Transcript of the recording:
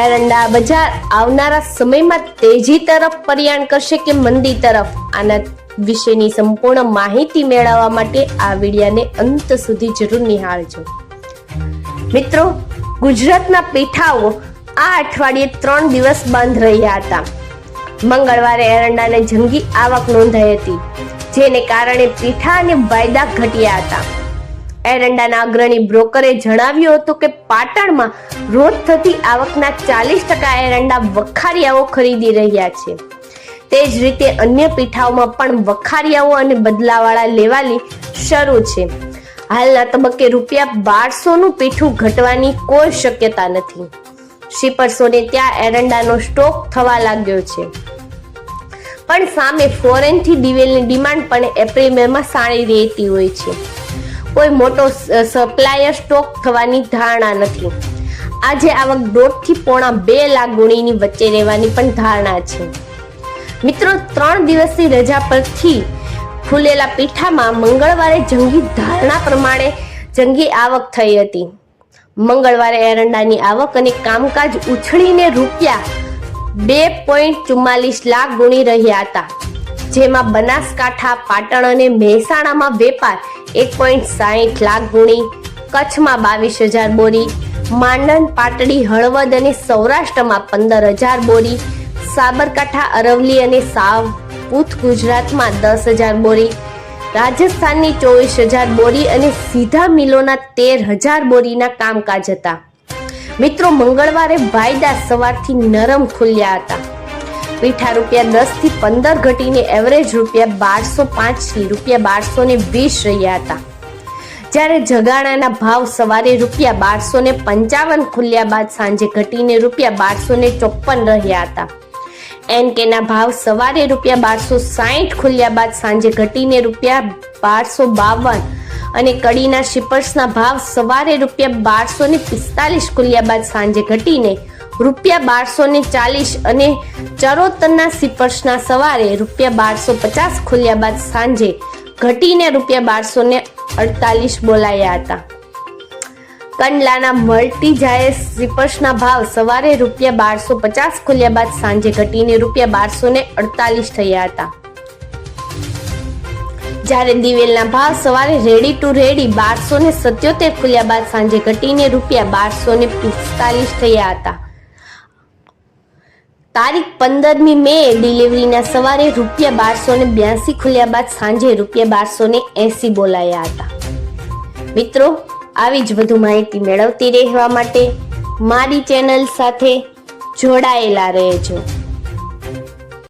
એરંડા બજાર આવનારા સમયમાં તેજી તરફ પરિયાણ કરશે કે મંદી તરફ? આના વિશેની સંપૂર્ણ માહિતી મેળવવા માટે આ વિડિયાને અંત સુધી જરૂર નિહાળજો. મિત્રો, ગુજરાતના પીઠાઓ આ અઠવાડિયે ત્રણ દિવસ બંધ રહ્યા હતા. મંગળવારે એરંડાને જંગી આવક નોંધાઈ હતી, જેને કારણે પીઠા અને વાયદા ઘટ્યા હતા. એરંડાના અગ્રણી બ્રોકરે જણાવ્યું હતું કે પાટણમાં રોજ થતી આવકના ચાલીસ ટકા એરંડા વખારિયાઓ ખરીદી રહ્યા છે. તે જ રીતે અન્ય પીઠાઓમાં પણ વખારિયાઓ અને બદલાવાળા લેવાલી શરૂ છે. હાલના તબક્કે રૂપિયા બારસોનું પીઠું ઘટવાની કોઈ શક્યતા નથી. શિપર્સોને ત્યાં એરંડાનો સ્ટોક થવા લાગ્યો છે. પણ સામે ફોરેનથી દિવેલની ડિમાન્ડ પણ એપ્રિલ, મેમાં સારી રહેતી હોય છે. કોઈ મોટો સપ્લાયર સ્ટોક થવાની ધારણા નથી. આજે આવક દોઢથી પોણા બે લાખ ગુણીની વચ્ચે રહેવાની પણ ધારણા છે. મિત્રો, ત્રણ દિવસની રજા પરથી ખુલેલા પીઠામાં મંગળવારે જંગી ધારણા પ્રમાણે જંગી આવક થઈ હતી. મંગળવારે એરંડાની આવક અને કામકાજ ઉછળીને રૂપિયા બે પોઈન્ટ ચુમ્માલીસ લાખ ગુણી રહ્યા હતા. જેમાં બનાસકાંઠા, પાટણ અને મહેસાણામાં વેપાર એક પોઈન્ટ સાહીઠ લાખ ગુણી, કચ્છમાં બાવીસ હજાર બોરી, માંડન, પાટડી, હળવદ અને સૌરાષ્ટ્રમાં પંદર હજાર બોરી, સાબરકાંઠા અરવલી અને સાવ સાવપુથ ગુજરાતમાં દસ હજાર બોરી, રાજસ્થાનની ચોવીસ હજાર બોરી અને સીધા મિલોના તેર હજાર બોરીના કામકાજ હતા. મિત્રો, મંગળવારે વાયદા સવારથી નરમ ખુલ્યા હતા. પીઠા રૂપિયા દસથી પંદર ઘટીને એવરેજ રૂપિયા બારસો પાંચથી રૂપિયા બારસો ને વીસ રહ્યા હતા. જ્યારે જગાણાના ભાવ સવારે રૂપિયા બારસો ને પંચાવન ખુલ્યા બાદ સાંજે ઘટીને રૂપિયા બારસો ને ચોપન રહ્યા હતા. એનકેના ભાવ સવારે રૂપિયા બારસો સાહીઠ ખુલ્યા બાદ સાંજે ઘટીને રૂપિયા બારસો બાવન અને કડીના શિપર્સના ભાવ સવારે રૂપિયા બારસો ને પિસ્તાલીસ ખુલ્યા બાદ સાંજે ઘટીને રૂપિયા બારસો ને ચાલીસ અને ચરોતરના સિપર્સના સવારે રૂપિયા બારસો પચાસ ખુલ્યા બાદ સાંજે ઘટીને રૂપિયા બારસો ને અડતાલીસ બોલાયા હતા. કંડલાના મલ્ટી જાયસ સિપર્સના ભાવ સવારે રૂપિયા બારસો પચાસ ખુલ્યા બાદ સાંજે ઘટીને રૂપિયા બારસો ને અડતાલીસ થયા હતા. જ્યારે દિવેલના ભાવ સવારે રેડી ટુ રેડી બારસો ને સત્યોતેર ખુલ્યા બાદ સાંજે ઘટીને રૂપિયા બારસો ને પિસ્તાલીસ થયા હતા. તારીખ પંદરમી મે ડિલિવરીના સવારે રૂપિયા બારસો ને બ્યાસી ખુલ્યા બાદ સાંજે રૂપિયા બારસો ને એસી બોલાયા હતા. મિત્રો, આવી જ વધુ માહિતી મેળવતી રહેવા માટે મારી ચેનલ સાથે જોડાયેલા રહેજો.